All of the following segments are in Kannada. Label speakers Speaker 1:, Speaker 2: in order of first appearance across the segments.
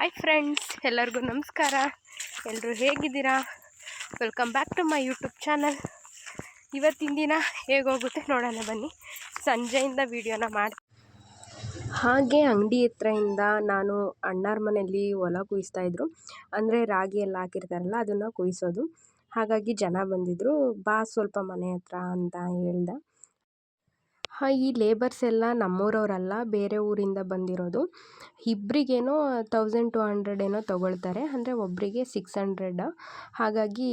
Speaker 1: ಹಾಯ್ ಫ್ರೆಂಡ್ಸ್ ಎಲ್ಲರಿಗೂ ನಮಸ್ಕಾರ. ಎಲ್ಲರೂ ಹೇಗಿದ್ದೀರಾ? Welcome back to my YouTube channel ಇವತ್ತಿನ ದಿನ ಹೇಗೋಗುತ್ತೆ ನೋಡೋಣ ಬನ್ನಿ. ಸಂಜೆಯಿಂದ ವೀಡಿಯೋನ ಮಾಡಿ ಹಾಗೆ ಅಂಗಡಿ ಹತ್ರದಿಂದ ನಾನು ಅಣ್ಣಾರ ಮನೆಯಲ್ಲಿ ಹೊಲ ಕುಯ್ಸ್ತಾಯಿದ್ರು ಅಂದರೆ ರಾಗಿ ಎಲ್ಲ ಹಾಕಿರ್ತಾರಲ್ಲ, ಅದನ್ನು ಕುಯಿಸೋದು. ಹಾಗಾಗಿ ಜನ ಬಂದಿದ್ದರು ಬಾ ಸ್ವಲ್ಪ ಮನೆ ಹತ್ರ ಅಂತ ಹೇಳ್ದೆ. ಈ ಲೇಬರ್ಸ್ ಎಲ್ಲ ನಮ್ಮೂರವರಲ್ಲ, ಬೇರೆ ಊರಿಂದ ಬಂದಿರೋದು. ಇಬ್ಬರಿಗೇನೋ ತೌಸಂಡ್ ಟು ಹಂಡ್ರೆಡ್ ಏನೋ ತೊಗೊಳ್ತಾರೆ. ಅಂದರೆ ಒಬ್ಬರಿಗೆ ಸಿಕ್ಸ್ ಹಂಡ್ರೆಡ್ ಹಾಗಾಗಿ,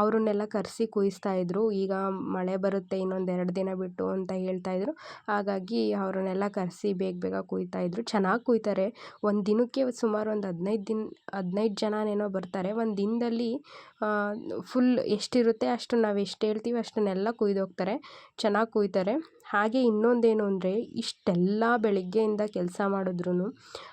Speaker 1: ಅವರನ್ನೆಲ್ಲ ಕರೆಸಿ ಕುಯ್ಸ್ತಾಯಿದ್ರು ಈಗ ಮಳೆ ಬರುತ್ತೆ, ಇನ್ನೊಂದು ಎರಡು ದಿನ ಬಿಟ್ಟು ಅಂತ ಹೇಳ್ತಾ ಇದ್ದರು ಹಾಗಾಗಿ ಅವರನ್ನೆಲ್ಲ ಕರೆಸಿ ಬೇಗ ಬೇಗ ಕುಯ್ತಾಯಿದ್ರು ಚೆನ್ನಾಗಿ ಕುಯ್ತಾರೆ. ಒಂದು ದಿನಕ್ಕೆ ಸುಮಾರು ಒಂದು ಹದಿನೈದು ದಿನ, ಹದಿನೈದು ಜನನೇನೋ ಬರ್ತಾರೆ. ಒಂದು ದಿನದಲ್ಲಿ ಫುಲ್ ಎಷ್ಟಿರುತ್ತೆ ಅಷ್ಟು ನಾವು ಎಷ್ಟು ಹೇಳ್ತೀವಿ ಅಷ್ಟನ್ನೆಲ್ಲ ಕುಯ್ದೋಗ್ತಾರೆ ಚೆನ್ನಾಗಿ ಕುಯ್ತಾರೆ. ಹಾಗೆ ಇನ್ನೊಂದೇನು ಅಂದರೆ ಇಷ್ಟೆಲ್ಲ ಬೆಳಗ್ಗೆಯಿಂದ ಕೆಲಸ ಮಾಡಿದ್ರು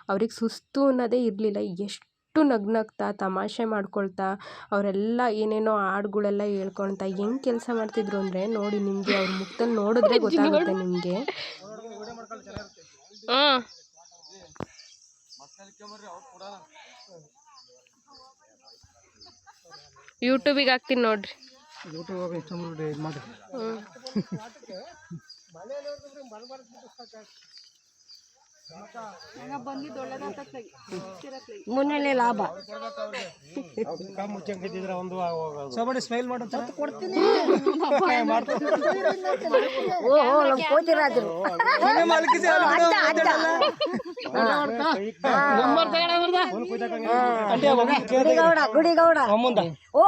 Speaker 1: ಅವ್ರಿಗೆ ಸುಸ್ತು ಅನ್ನೋದೇ ಇರಲಿಲ್ಲ. ಎಷ್ಟು ನಗ್ನಗ್ತಾ ತಮಾಷೆ ಮಾಡ್ಕೊಳ್ತಾ ಅವರೆಲ್ಲ ಏನೇನೋ ಹಾಡುಗಳೆಲ್ಲ ಹೇಳ್ಕೊಳ್ತಾ ಹೆಂಗೆ ಕೆಲಸ ಮಾಡ್ತಿದ್ರು ಅಂದರೆ ನೋಡಿ ನಿಮಗೆ ಅವ್ರ ಮುಖದಲ್ಲಿ ನೋಡಿದ್ರೆ ಗೊತ್ತಾಗುತ್ತೆ ನಿಮಗೆ. ಯೂಟ್ಯೂಬಿಗೆ ಹಾಕ್ತೀನಿ ನೋಡ್ರಿ.
Speaker 2: ಮುನ್ನೆಲೆ ಲಾಭ.
Speaker 3: ಸಬಡಿ ಸ್ಮೈಲ್ ಮಾಡೋ ಕೊಡ್ತೀನಿ.
Speaker 2: ಓ ನಮ್ಮ ಕೋತಿರಾಜರು ಗುಡಿಗೌಡ ಗುಡಿಗೌಡ ಓ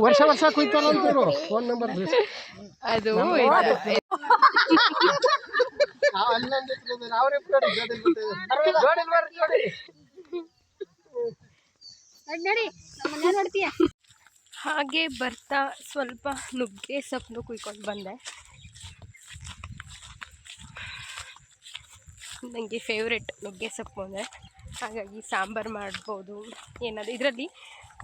Speaker 3: ವರ್ಷ ವರ್ಷ ಕುಯ್ತಾರ ಅಂತ ಫೋನ್ ನಂಬರ್
Speaker 1: ಅದು ಹಾಗೆ ಬರ್ತಾ ಸ್ವಲ್ಪ ನುಗ್ಗೆ ಸೊಪ್ಪು ಕುಯ್ಕೊಂಡು ಬಂದೆ. ನನಗೆ ಫೇವ್ರೆಟ್ ನುಗ್ಗೆ ಸೊಪ್ಪು ಅಂದರೆ ಹಾಗಾಗಿ ಸಾಂಬಾರು ಮಾಡ್ಬೋದು. ಏನಾದರೂ ಇದರಲ್ಲಿ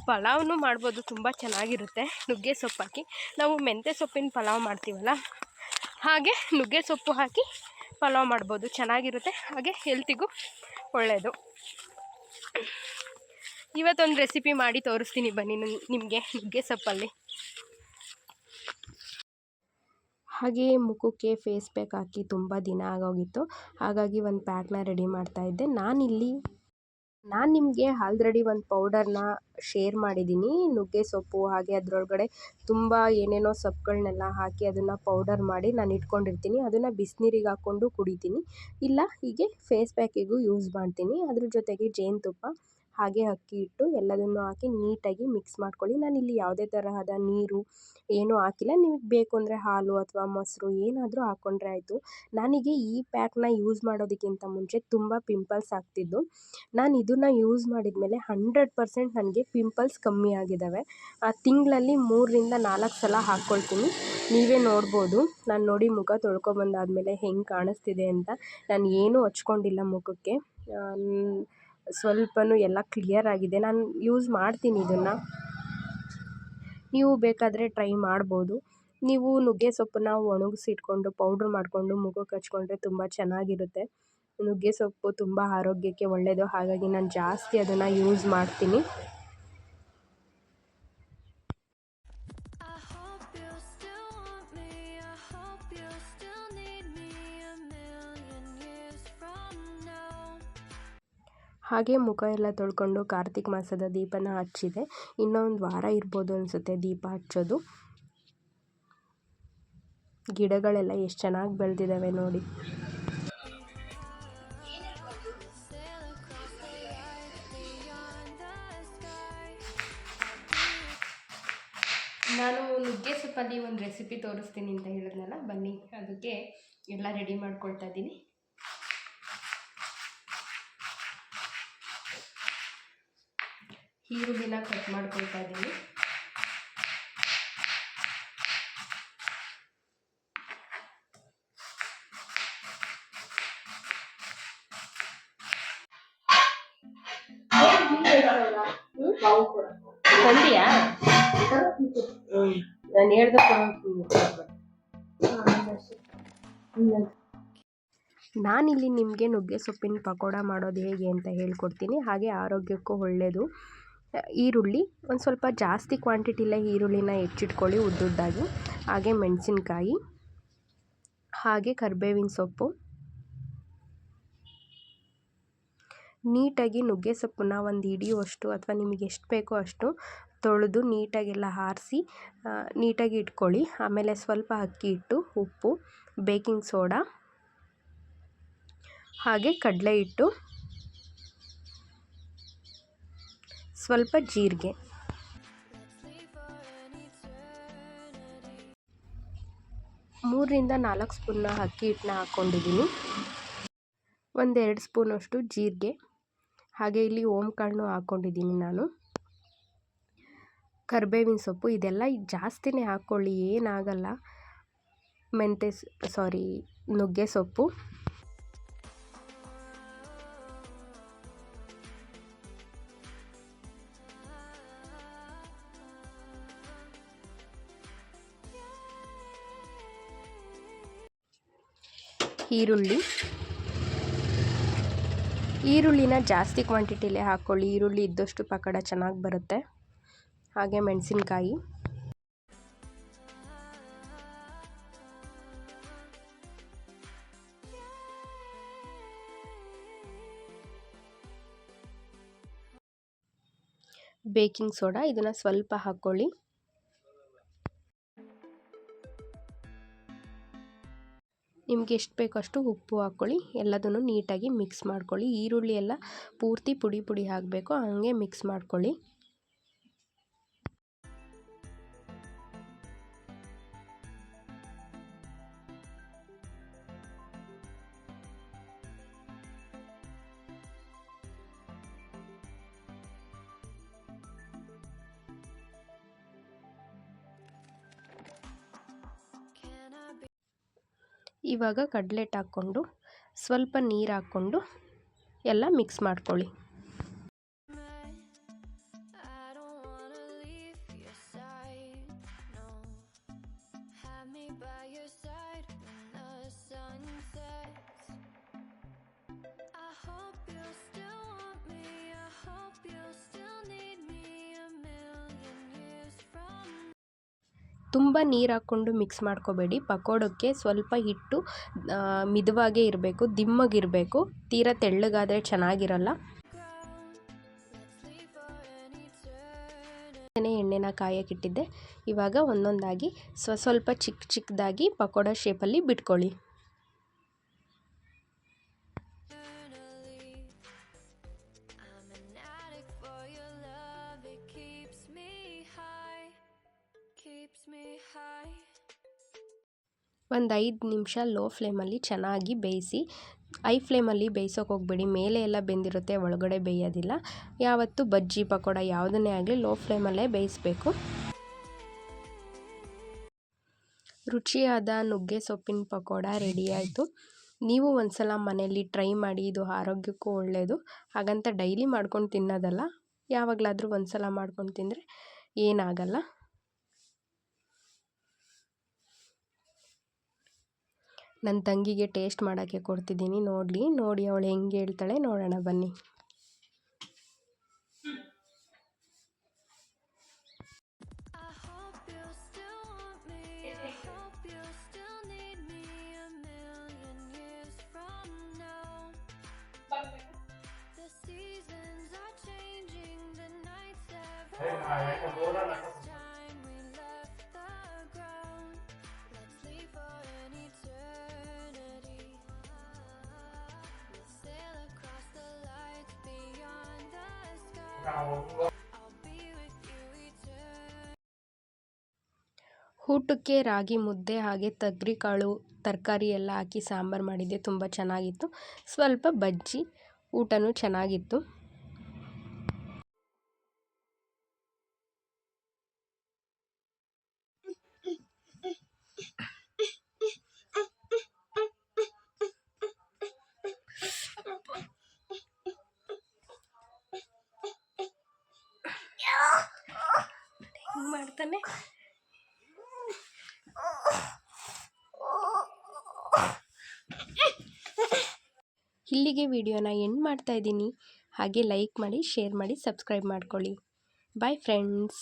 Speaker 1: ಪಲಾವ್ನು ಮಾಡ್ಬೋದು, ತುಂಬ ಚೆನ್ನಾಗಿರುತ್ತೆ. ನುಗ್ಗೆ ಸೊಪ್ಪು ಹಾಕಿ, ನಾವು ಮೆಂತ್ಯ ಸೊಪ್ಪಿನ ಪಲಾವ್ ಮಾಡ್ತೀವಲ್ಲ, ಹಾಗೆ ನುಗ್ಗೆ ಸೊಪ್ಪು ಹಾಕಿ ಪಲಾವ್ ಮಾಡ್ಬೋದು, ಚೆನ್ನಾಗಿರುತ್ತೆ, ಹಾಗೆ ಹೆಲ್ತಿಗೂ ಒಳ್ಳೆಯದು ಇವತ್ತೊಂದು ರೆಸಿಪಿ ಮಾಡಿ ತೋರಿಸ್ತೀನಿ ಬನ್ನಿ ನಿಮಗೆ ನುಗ್ಗೆ ಸೊಪ್ಪಲ್ಲಿ. ಹಾಗೆ ಮುಖಕ್ಕೆ ಫೇಸ್ ಪ್ಯಾಕ್ ಹಾಕಿ ತುಂಬ ದಿನ ಆಗೋಗಿತ್ತು. ಹಾಗಾಗಿ ಒಂದು ಪ್ಯಾಕ್ನ ರೆಡಿ ಮಾಡ್ತಾಯಿದ್ದೆ ನಾನಿಲ್ಲಿ, ನಾನು ನಿಮಗೆ ಆಲ್ರೆಡಿ ಒಂದು ಪೌಡರ್ನ ಶೇರ್ ಮಾಡಿದ್ದೀನಿ. ನುಗ್ಗೆ ಸೊಪ್ಪು ಹಾಗೆ ಅದರೊಳಗಡೆ ತುಂಬ ಏನೇನೋ ಸೊಪ್ಪುಗಳನ್ನೆಲ್ಲ ಹಾಕಿ ಅದನ್ನು ಪೌಡರ್ ಮಾಡಿ ನಾನು ಇಟ್ಕೊಂಡಿರ್ತೀನಿ. ಅದನ್ನು ಬಿಸಿನೀರಿಗೆ ಹಾಕ್ಕೊಂಡು ಕುಡಿತೀನಿ. ಇಲ್ಲ, ಹೀಗೆ ಫೇಸ್ ಪ್ಯಾಕಿಗೂ ಯೂಸ್ ಮಾಡ್ತೀನಿ. ಅದ್ರ ಜೊತೆಗೆ ಜೇನುತುಪ್ಪ. ಹಾಗೆ ಅಕ್ಕಿ ಹಿಟ್ಟು ಎಲ್ಲದನ್ನು ಹಾಕಿ ನೀಟಾಗಿ ಮಿಕ್ಸ್ ಮಾಡ್ಕೊಳ್ಳಿ. ನಾನು ಇಲ್ಲಿ ಯಾವುದೇ ತರಹದ ನೀರು ಏನೂ ಹಾಕಿಲ್ಲ. ನಿಮಗೆ ಬೇಕು ಅಂದರೆ ಹಾಲು ಅಥವಾ ಮೊಸರು ಏನಾದರೂ ಹಾಕ್ಕೊಂಡ್ರೆ ಆಯಿತು. ನನಗೆ ಈ ಪ್ಯಾಕ್ನ ಯೂಸ್ ಮಾಡೋದಕ್ಕಿಂತ ಮುಂಚೆ ತುಂಬ ಪಿಂಪಲ್ಸ್ ಆಗ್ತಿದ್ದು. ನಾನು ಇದನ್ನು ಯೂಸ್ ಮಾಡಿದ ಮೇಲೆ ಹಂಡ್ರೆಡ್ ಪರ್ಸೆಂಟ್ ನನಗೆ ಪಿಂಪಲ್ಸ್ ಕಮ್ಮಿ ಆಗಿದ್ದಾವೆ ಆ ತಿಂಗಳಲ್ಲಿ ಮೂರರಿಂದ ನಾಲ್ಕು ಸಲ ಹಾಕ್ಕೊಳ್ತೀನಿ ನೀವೇ ನೋಡ್ಬೋದು. ನಾನು ನೋಡಿ ಮುಖ ತೊಳ್ಕೊಬಂದಾದಮೇಲೆ ಹೆಂಗೆ ಕಾಣಿಸ್ತಿದೆ ಅಂತ. ನಾನು ಏನೂ ಹಚ್ಕೊಂಡಿಲ್ಲ ಮುಖಕ್ಕೆ. ಸ್ವಲ್ಪನೂ ಎಲ್ಲ ಕ್ಲಿಯರ್ ಆಗಿದೆ. ನಾನು ಯೂಸ್ ಮಾಡ್ತೀನಿ ಇದನ್ನು. ನೀವು ಬೇಕಾದರೆ ಟ್ರೈ ಮಾಡ್ಬೋದು. ನೀವು ನುಗ್ಗೆ ಸೊಪ್ಪನ್ನು ಒಣಗಿಸಿ ಇಟ್ಕೊಂಡು ಪೌಡ್ರ್ ಮಾಡಿಕೊಂಡು ಮುಖಕ್ಕೆ ಹಚ್ಕೊಂಡ್ರೆ ತುಂಬ ಚೆನ್ನಾಗಿರುತ್ತೆ. ನುಗ್ಗೆ ಸೊಪ್ಪು ತುಂಬ ಆರೋಗ್ಯಕ್ಕೆ ಒಳ್ಳೆಯದು ಹಾಗಾಗಿ ನಾನು ಜಾಸ್ತಿ ಅದನ್ನು ಯೂಸ್ ಮಾಡ್ತೀನಿ. ಹಾಗೆ ಮುಖ ಎಲ್ಲ ತೊಳ್ಕೊಂಡು ಕಾರ್ತಿಕ ಮಾಸದ ದೀಪನ ಹಚ್ಚಿದೆ. ಇನ್ನೊಂದು ವಾರ ಇರ್ಬೋದು ಅನಿಸುತ್ತೆ ದೀಪ ಹಚ್ಚೋದು. ಗಿಡಗಳೆಲ್ಲ ಎಷ್ಟು ಚೆನ್ನಾಗಿ ಬೆಳೆದಿದ್ದಾವೆ ನೋಡಿ. ನಾನು ನುಗ್ಗೆ ಸೊಪ್ಪಲ್ಲಿ ಒಂದು ರೆಸಿಪಿ ತೋರಿಸ್ತೀನಿ ಅಂತ ಹೇಳಿದ್ನಲ್ಲ, ಬನ್ನಿ, ಅದಕ್ಕೆ ಎಲ್ಲ ರೆಡಿ ಮಾಡ್ಕೊಳ್ತಾ ಇದ್ದೀನಿ. ಈರುಳ್ಳಿನ ಕಟ್ ಮಾಡ್ಕೊಳ್ತಾ ಇದ್ದೀನಿ ನಾನು ನಾನಿಲ್ಲಿ ನಿಮಗೆ ನುಗ್ಗೆ ಸೊಪ್ಪಿನ ಪಕೋಡ ಮಾಡೋದು ಹೇಗೆ ಅಂತ ಹೇಳ್ಕೊಡ್ತೀನಿ. ಹಾಗೆ ಆರೋಗ್ಯಕ್ಕೂ ಒಳ್ಳೆಯದು ಈರುಳ್ಳಿ, ಒಂದು ಸ್ವಲ್ಪ ಜಾಸ್ತಿ ಕ್ವಾಂಟಿಟಿಲೇ ಈರುಳ್ಳಿನ ಹೆಚ್ಚಿಟ್ಕೊಳ್ಳಿ ಉದ್ದುದ್ದಾಗಿ. ಹಾಗೆ ಮೆಣಸಿನ್ಕಾಯಿ, ಹಾಗೆ ಕರಿಬೇವಿನ ಸೊಪ್ಪು. ನೀಟಾಗಿ ನುಗ್ಗೆ ಸೊಪ್ಪನ್ನ ಒಂದು ಹಿಡಿಯುವಷ್ಟು ಅಥವಾ ನಿಮಗೆ ಎಷ್ಟು ಬೇಕೋ ಅಷ್ಟು ತೊಳೆದು ನೀಟಾಗೆಲ್ಲ ಆರಿಸಿ ನೀಟಾಗಿ ಇಟ್ಕೊಳ್ಳಿ. ಆಮೇಲೆ ಸ್ವಲ್ಪ ಅಕ್ಕಿ ಇಟ್ಟು ಉಪ್ಪು, ಬೇಕಿಂಗ್ ಸೋಡಾ, ಹಾಗೆ ಕಡಲೆ ಹಿಟ್ಟು. ಸ್ವಲ್ಪ ಜೀರಿಗೆ. ಮೂರರಿಂದ ನಾಲ್ಕು ಸ್ಪೂನ್ನ ಅಕ್ಕಿ ಹಿಟ್ಟನ್ನ ಹಾಕ್ಕೊಂಡಿದ್ದೀನಿ. ಒಂದೆರಡು ಸ್ಪೂನಷ್ಟು ಜೀರಿಗೆ. ಹಾಗೆ ಇಲ್ಲಿ ಓಮ್ ಕಾಳನ್ನು ಹಾಕ್ಕೊಂಡಿದ್ದೀನಿ ನಾನು. ಕರಿಬೇವಿನ ಸೊಪ್ಪು, ಇದೆಲ್ಲ ಜಾಸ್ತಿನೇ ಹಾಕ್ಕೊಳ್ಳಿ, ಏನಾಗಲ್ಲ. ಮೆಂತ್ಯ ಸಾರಿ ನುಗ್ಗೆ ಸೊಪ್ಪು. ಈರುಳ್ಳಿ. ಈರುಳ್ಳಿನ ಜಾಸ್ತಿ ಕ್ವಾಂಟಿಟಿಲೇ ಹಾಕ್ಕೊಳ್ಳಿ. ಈರುಳ್ಳಿ ಇದ್ದಷ್ಟು ಪಕೋಡ ಚೆನ್ನಾಗಿ ಬರುತ್ತೆ. ಹಾಗೆ ಮೆಣಸಿನ್ಕಾಯಿ. ಬೇಕಿಂಗ್ ಸೋಡಾ ಇದನ್ನು ಸ್ವಲ್ಪ ಹಾಕ್ಕೊಳ್ಳಿ. ನಿಮ್ಗೆ ಎಷ್ಟು ಬೇಕೋ ಅಷ್ಟು ಉಪ್ಪು ಹಾಕ್ಕೊಳ್ಳಿ. ಎಲ್ಲದನ್ನು ನೀಟಾಗಿ ಮಿಕ್ಸ್ ಮಾಡ್ಕೊಳ್ಳಿ. ಈರುಳ್ಳಿ ಎಲ್ಲ ಪೂರ್ತಿ ಪುಡಿ ಪುಡಿ ಹಾಕಬೇಕು ಹಂಗೆ ಮಿಕ್ಸ್ ಮಾಡ್ಕೊಳ್ಳಿ. ಇವಾಗ ಕಡ್ಲೆಟ್ ಹಾಕ್ಕೊಂಡು ಸ್ವಲ್ಪ ನೀರು ಹಾಕ್ಕೊಂಡು ಎಲ್ಲ ಮಿಕ್ಸ್ ಮಾಡ್ಕೊಳ್ಳಿ. ತುಂಬ ನೀರು ಹಾಕ್ಕೊಂಡು ಮಿಕ್ಸ್ ಮಾಡ್ಕೋಬೇಡಿ. ಪಕೋಡಕ್ಕೆ ಸ್ವಲ್ಪ ಹಿಟ್ಟು ಮಿದುವಾಗೆ ಇರಬೇಕು, ದಿಮ್ಮಗಿರಬೇಕು. ತೀರ ತೆಳ್ಳಗಾದರೆ ಚೆನ್ನಾಗಿರಲ್ಲ. ಎಣ್ಣೆನ ಕಾಯಕ್ಕಿಟ್ಟಿದ್ದೆ ಇವಾಗ ಒಂದೊಂದಾಗಿ ಸ್ವ ಸ್ವಲ್ಪ ಚಿಕ್ಕ ಚಿಕ್ಕದಾಗಿ ಪಕೋಡ ಶೇಪಲ್ಲಿ ಬಿಟ್ಕೊಳ್ಳಿ. ಒಂದು ಐದು ನಿಮಿಷ ಲೋ ಫ್ಲೇಮಲ್ಲಿ ಚೆನ್ನಾಗಿ ಬೇಯಿಸಿ ಐ ಫ್ಲೇಮಲ್ಲಿ ಬೇಯಿಸೋಕೆ ಹೋಗ್ಬೇಡಿ. ಮೇಲೆ ಎಲ್ಲ ಬೆಂದಿರುತ್ತೆ, ಒಳಗಡೆ ಬೇಯೋದಿಲ್ಲ. ಯಾವತ್ತು ಬಜ್ಜಿ ಪಕೋಡ ಯಾವುದನ್ನೇ ಆಗಲಿ ಲೋ ಫ್ಲೇಮಲ್ಲೇ ಬೇಯಿಸಬೇಕು. ರುಚಿಯಾದ ನುಗ್ಗೆ ಸೊಪ್ಪಿನ ಪಕೋಡ ರೆಡಿ ಆಯಿತು. ನೀವು ಒಂದ್ಸಲ ಮನೆಯಲ್ಲಿ ಟ್ರೈ ಮಾಡಿ, ಇದು ಆರೋಗ್ಯಕ್ಕೂ ಒಳ್ಳೆಯದು ಹಾಗಂತ ಡೈಲಿ ಮಾಡ್ಕೊಂಡು ತಿನ್ನೋದಲ್ಲ, ಯಾವಾಗಲಾದರೂ ಒಂದ್ಸಲ ಮಾಡ್ಕೊಂಡು ತಿಂದರೆ ಏನಾಗಲ್ಲ. ನನ್ನ ತಂಗಿಗೆ ಟೇಸ್ಟ್ ಮಾಡೋಕ್ಕೆ ಕೊಡ್ತಿದ್ದೀನಿ ನೋಡಲಿ. ನೋಡಿ ಅವಳು ಹೆಂಗೆ ಹೇಳ್ತಾಳೆ ನೋಡೋಣ ಬನ್ನಿ.
Speaker 4: Me. I like a bowl of a
Speaker 1: ಊಟಕ್ಕೆ ರಾಗಿ ಮುದ್ದೆ ಹಾಗೆ ಕಾಳು, ತರಕಾರಿ ಎಲ್ಲ ಹಾಕಿ ಸಾಂಬಾರು ಮಾಡಿದ್ದೆ, ತುಂಬ ಚೆನ್ನಾಗಿತ್ತು. ಸ್ವಲ್ಪ ಬಜ್ಜಿ, ಊಟನೂ ಚೆನ್ನಾಗಿತ್ತು. ಮಾಡ್ತಾನೆ ಇಲ್ಲಿಗೆ ವಿಡಿಯೋನ ಎಂಡ್ ಮಾಡ್ತಾ ಇದ್ದೀನಿ. ಹಾಗೆ ಲೈಕ್ ಮಾಡಿ ಶೇರ್ ಮಾಡಿ ಸಬ್ಸ್ಕ್ರೈಬ್ ಮಾಡ್ಕೊಳ್ಳಿ. Bye friends